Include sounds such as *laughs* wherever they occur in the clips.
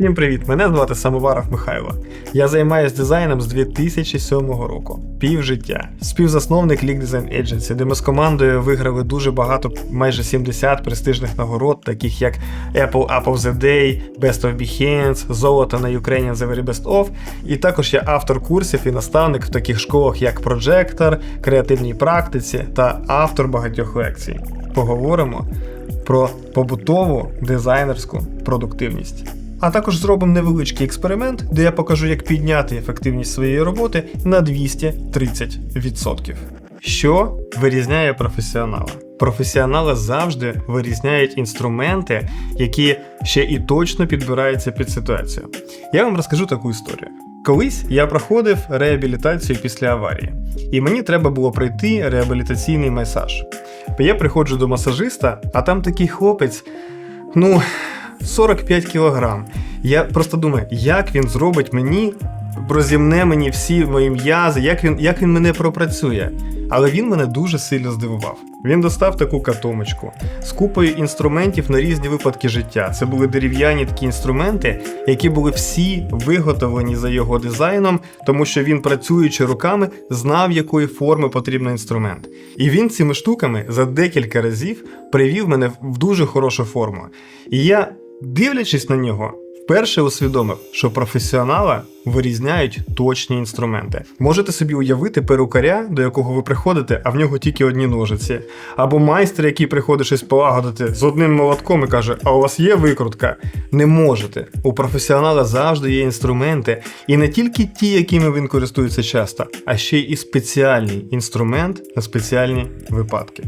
Всім привіт! Мене звати Самоваров Михайло. Я займаюся дизайном з 2007 року. Пів життя. Співзасновник League Design Agency, де ми з командою виграли дуже багато, майже 70 престижних нагород, таких як Apple App of the Day, Best of Behance, Золото на Ukrainian The Very Best Of. І також я автор курсів і наставник в таких школах, як Projector, креативній практиці та автор багатьох лекцій. Поговоримо про побутову дизайнерську продуктивність. А також зробимо невеличкий експеримент, де я покажу, як підняти ефективність своєї роботи на 230%. Що вирізняє професіонала? Професіонали завжди вирізняють інструменти, які ще і точно підбираються під ситуацію. Я вам розкажу таку історію. Колись я проходив реабілітацію після аварії, і мені треба було пройти реабілітаційний масаж. Я приходжу до масажиста, а там такий хлопець, ну, 45 кілограм. Я просто думаю, як він зробить мені, розімне мені всі мої м'язи, як він, як він мене пропрацює. Але він мене дуже сильно здивував. Він достав таку катомочку з купою інструментів на різні випадки життя. Це були дерев'яні такі інструменти, які були всі виготовлені за його дизайном, тому що він, працюючи руками, знав, якої форми потрібен інструмент. І він цими штуками за декілька разів привів мене в дуже хорошу форму. І я, дивлячись на нього, Вперше усвідомив, що професіонала вирізняють точні інструменти. Можете собі уявити перукаря, до якого ви приходите, а в нього тільки одні ножиці, або майстер, який приходить щось полагодити з одним молотком і каже: А у вас є викрутка? Не можете. У професіонала завжди є інструменти, і не тільки ті, якими він користується часто, а ще й спеціальний інструмент на спеціальні випадки.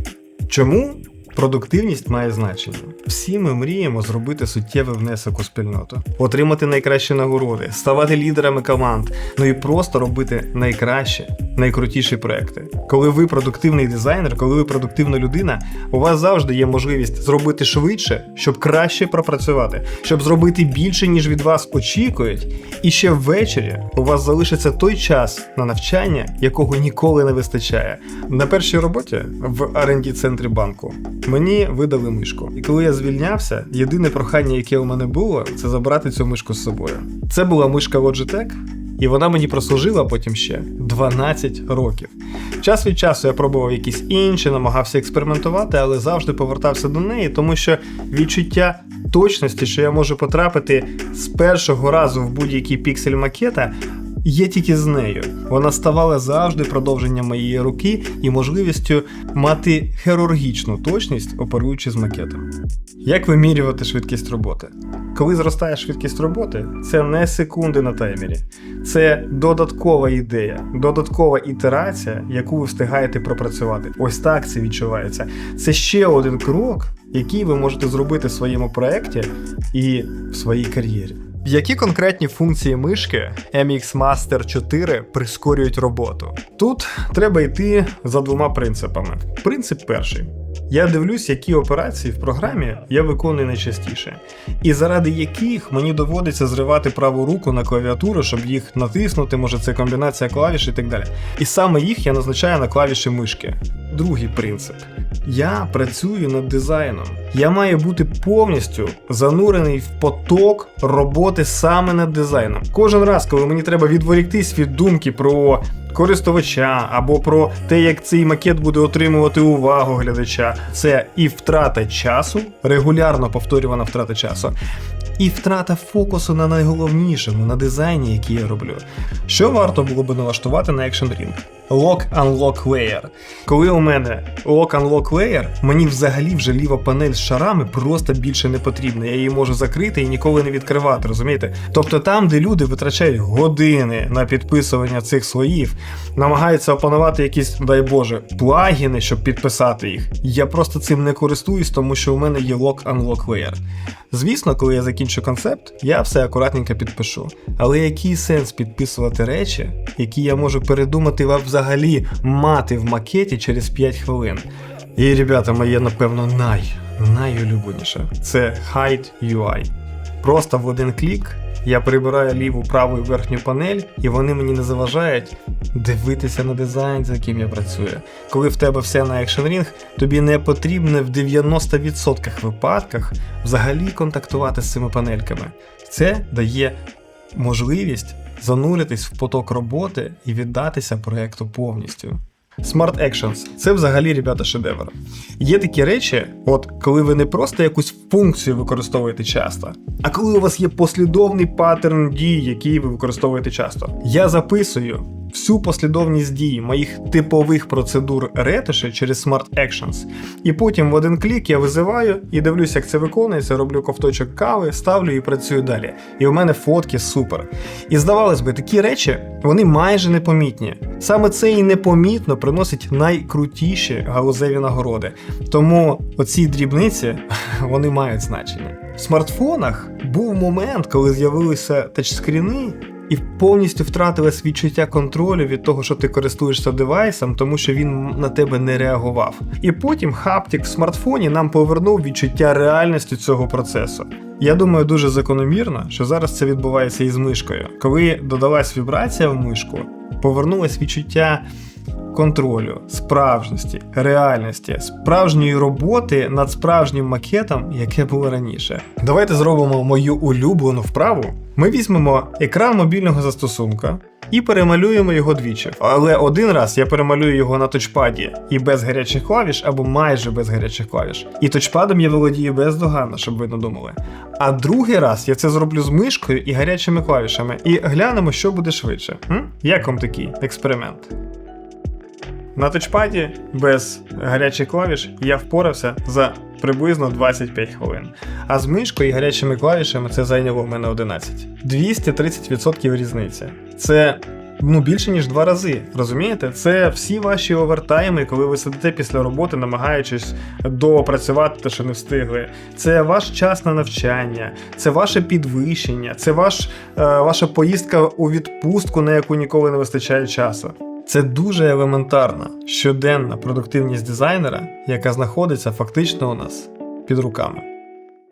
Чому? Продуктивність має значення. Всі ми мріємо зробити суттєвий внесок у спільноту, отримати найкращі нагороди, ставати лідерами команд, ну і просто робити найкращі, найкрутіші проекти. Коли ви продуктивний дизайнер, коли ви продуктивна людина, у вас завжди є можливість зробити швидше, щоб краще пропрацювати, щоб зробити більше, ніж від вас очікують. І ще ввечері у вас залишиться той час на навчання, якого ніколи не вистачає. На першій роботі в rd центрі банку. Мені видали мишку. І коли я звільнявся, єдине прохання, яке у мене було, це забрати цю мишку з собою. Це була мишка Logitech, і вона мені прослужила потім ще 12 років. Час від часу я пробував якісь інші, намагався експериментувати, але завжди повертався до неї, тому що відчуття точності, що я можу потрапити з першого разу в будь-який піксель макета, є тільки з нею. Вона ставала завжди продовженням моєї руки і можливістю мати хірургічну точність, оперуючи з макетом. Як вимірювати швидкість роботи? Коли зростає швидкість роботи, це не секунди на таймері, це додаткова ідея, додаткова ітерація, яку ви встигаєте пропрацювати. Ось так це відчувається. Це ще один крок, який ви можете зробити в своєму проєкті і в своїй кар'єрі. Які конкретні функції мишки MX Master 4 прискорюють роботу? Тут треба йти за двома принципами. Принцип перший. Я дивлюсь, які операції в програмі я виконую найчастіше, і заради яких мені доводиться зривати праву руку на клавіатуру, щоб їх натиснути, може це комбінація клавіш і так далі. І саме їх я назначаю на клавіші мишки. Другий принцип. Я працюю над дизайном. Я маю бути повністю занурений в поток роботи саме над дизайном. Кожен раз, коли мені треба відволіктись від думки про користувача або про те, як цей макет буде отримувати увагу глядача, це і втрата часу, регулярно повторювана втрата часу. І втрата фокусу на найголовнішому, на дизайні, який я роблю. Що варто було би налаштувати на Action Ring? Lock-Unlock Layer. Коли у мене Lock-Unlock Layer, мені взагалі вже ліва панель з шарами просто більше не потрібна. Я її можу закрити і ніколи не відкривати, розумієте? Тобто там, де люди витрачають години на підписування цих слоїв, намагаються опанувати якісь, дай Боже, плагіни, щоб підписати їх. Я просто цим не користуюсь, тому що у мене є Lock-Unlock Layer. Звісно, коли я закінчу концепт, я все акуратненько підпишу. Але який сенс підписувати речі, які я можу передумати взагалі мати в макеті через 5 хвилин? І, ребята, моє, напевно, най, найулюбленіше це Hide UI. Просто в один клік я прибираю ліву праву і верхню панель, і вони мені не заважають дивитися на дизайн, за яким я працюю. Коли в тебе все на Action Ring, тобі не потрібно в 90% випадках взагалі контактувати з цими панельками. Це дає можливість зануритись в поток роботи і віддатися проекту повністю. Smart Actions це взагалі, ребята, шедевр. Є такі речі, от коли ви не просто якусь функцію використовуєте часто, а коли у вас є послідовний паттерн дій, який ви використовуєте часто. Я записую всю послідовність дій моїх типових процедур ретуші через Smart Actions. І потім в один клік я визиваю і дивлюся, як це виконується, роблю ковточок кави, ставлю і працюю далі. І у мене фотки супер. І здавалось би, такі речі вони майже непомітні. Саме це і непомітно приносить найкрутіші галузеві нагороди. Тому оці дрібниці *laughs* вони мають значення. В смартфонах був момент, коли з'явилися тачскріни. І повністю втратилось відчуття контролю від того, що ти користуєшся девайсом, тому що він на тебе не реагував. І потім хаптик в смартфоні нам повернув відчуття реальності цього процесу. Я думаю, дуже закономірно, що зараз це відбувається і з мишкою. Коли додалась вібрація в мишку, повернулось відчуття контролю, справжності, реальності, справжньої роботи над справжнім макетом, яке було раніше. Давайте зробимо мою улюблену вправу. Ми візьмемо екран мобільного застосунка і перемалюємо його двічі. Але один раз я перемалюю його на точпаді і без гарячих клавіш, або майже без гарячих клавіш. І точпадом я володію бездоганно, щоб ви не думали. А другий раз я це зроблю з мишкою і гарячими клавішами, і глянемо, що буде швидше. М? Як вам такий експеримент? На тачпаді без гарячих клавіш я впорався за приблизно 25 хвилин. А з мишкою і гарячими клавішами це зайняло в мене 11. 230% різниця. Це ну більше ніж два рази. Розумієте? Це всі ваші овертайми, коли ви сидите після роботи, намагаючись допрацювати те, що не встигли. Це ваш час на навчання, це ваше підвищення, це ваш, е, ваша поїздка у відпустку, на яку ніколи не вистачає часу. Це дуже елементарна щоденна продуктивність дизайнера, яка знаходиться фактично у нас під руками.